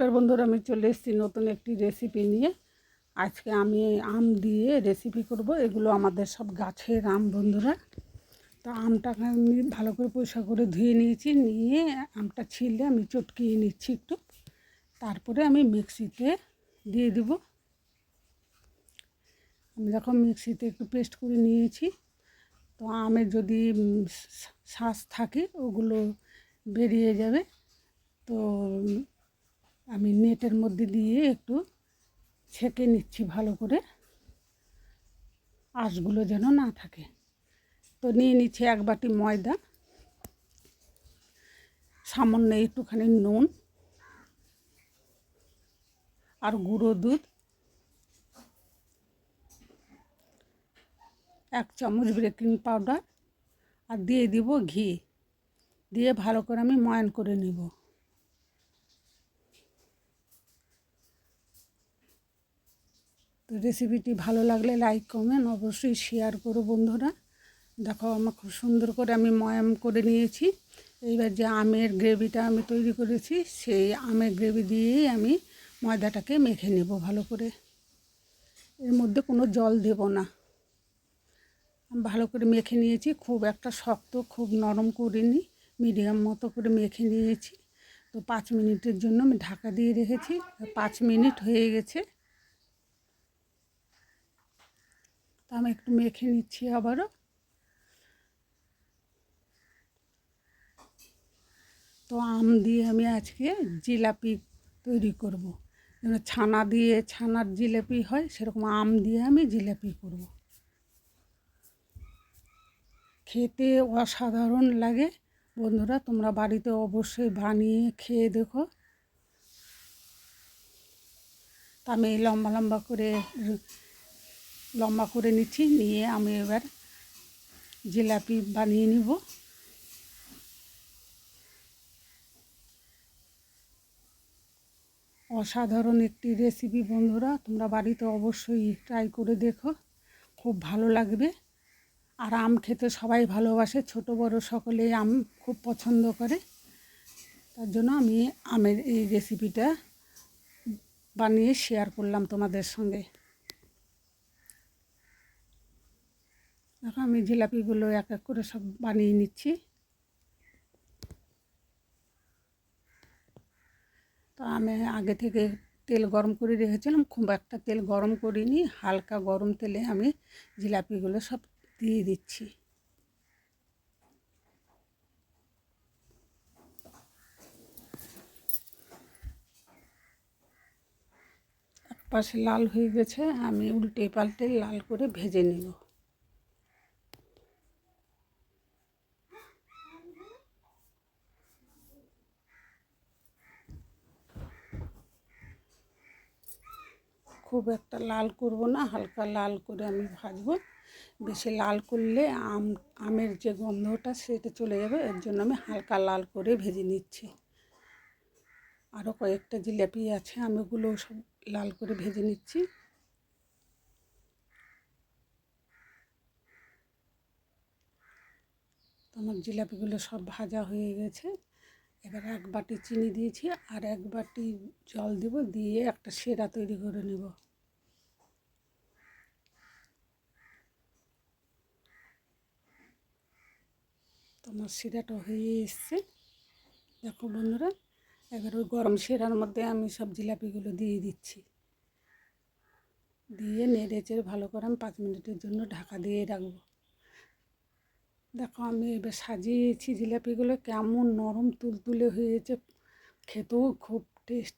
নমস্কার বন্ধুরা আমি চলে এসেছি নতুন একটি রেসিপি নিয়ে। আজকে আমি আম দিয়ে রেসিপি করব এগুলো আমাদের সব গাছের আম বন্ধুরা। তো আমটাকে আমি ভালো করে পরিষ্কার করে ধুয়ে নিয়েছি নিয়ে আমটা ছিলে আমি চটকিয়ে নিচ্ছি একটু। তারপরে আমি মিক্সিতে দিয়ে দেব। আমি যখন মিক্সিতে একটু পেস্ট করে নিয়েছি তো আমের যদি উম, শা- শাঁস থাকে ওগুলো বেরিয়ে যাবে। তো আমি নেটের মধ্যে দিয়ে একটু ছেঁকে নিচ্ছি ভালো করে। আঁশগুলো যেন না থাকে। তো নিয়ে নিচ্ছি এক বাটি ময়দা, সামান্য একটুখানি নুন আর গুঁড়ো দুধ, এক চামচ বেকিং পাউডার আর দিয়ে দিব ঘি। দিয়ে ভালো করে আমি ময়ান করে নেব। তো রেসিপিটি ভালো লাগলে লাইক কমেন্ট অবশ্যই শেয়ার করো বন্ধুরা। দেখো, আমার খুব সুন্দর করে আমি ময়াম করে নিয়েছি। এইবার যে আমের গ্রেভিটা আমি তৈরি করেছি, সেই আমের গ্রেভি দিয়েই আমি ময়দাটাকে মেখে নেব ভালো করে। এর মধ্যে কোনো জল দেব না। আমি ভালো করে মেখে নিয়েছি, খুব একটা শক্ত, খুব নরম করিনি মিডিয়াম মতো করে মেখে নিয়েছি। তো পাঁচ মিনিটের জন্য আমি ঢাকা দিয়ে রেখেছি। পাঁচ মিনিট হয়ে গেছে। তা আমি একটু মেখে নিচ্ছি আবারও। তো আম দিয়ে আমি আজকে জিলাপি তৈরি করব। যেন ছানা দিয়ে ছানার জিলাপি হয়, সেরকম আম দিয়ে আমি জিলাপি করব। খেতে অসাধারণ লাগে। বন্ধুরা, তোমরা বাড়িতে অবশ্যই বানিয়ে খেয়ে দেখো। তা আমি লম্বা লম্বা করে লম্বা করে নিচ্ছি, নিয়ে আমি এবার জিলাপি বানিয়ে নিব। অসাধারণ একটি রেসিপি বন্ধুরা, তোমরা বাড়িতে অবশ্যই ট্রাই করে দেখো, খুব ভালো লাগবে। আর আম খেতে সবাই ভালোবাসে, ছোট বড় সকলেই আম খুব পছন্দ করে। তার জন্য আমি আমের এই রেসিপিটা বানিয়ে শেয়ার করলাম তোমাদের সঙ্গে। দেখো আমি জিলাপিগুলো এক এক করে সব বানিয়ে নিচ্ছি। তো আমি আগে থেকে তেল গরম করে রেখেছিলাম, খুব একটা তেল গরম করিনি, হালকা গরম তেলে আমি জিলাপিগুলো সব দিয়ে দিচ্ছি। পাশে লাল হয়ে গেছে, আমি উল্টে পাল্টে লাল করে ভেজে নেব। খুব একটা লাল করব না, হালকা লাল করে আমি ভাজবো। বেশি লাল করলে আম, আমের যে গন্ধটা সেটা চলে যাবে, এর জন্য আমি হালকা লাল করে ভেজে নিচ্ছি। আরও কয়েকটা জিলাপি আছে, আমি ওগুলো সব লাল করে ভেজে নিচ্ছি। আমার জিলাপিগুলো সব ভাজা হয়ে গেছে। এবার এক বাটি চিনি দিয়েছি আর এক বাটি জল দেব দিয়ে একটা সেরা তৈরি করে নেব। তোমার শিরাটা হয়ে এসছে। দেখো বন্ধুরা, এবার ওই গরম শিরার মধ্যে আমি সব জিলাপিগুলো দিয়ে দিচ্ছি। দিয়ে নেড়ে চেড়ে ভালো করে আমি পাঁচ মিনিটের জন্য ঢাকা দিয়ে রাখব। দেখো আমি এবার সাজিয়েছি জিলাপিগুলো কেমন নরম তুলতুলে হয়েছে খেতেও খুব টেস্ট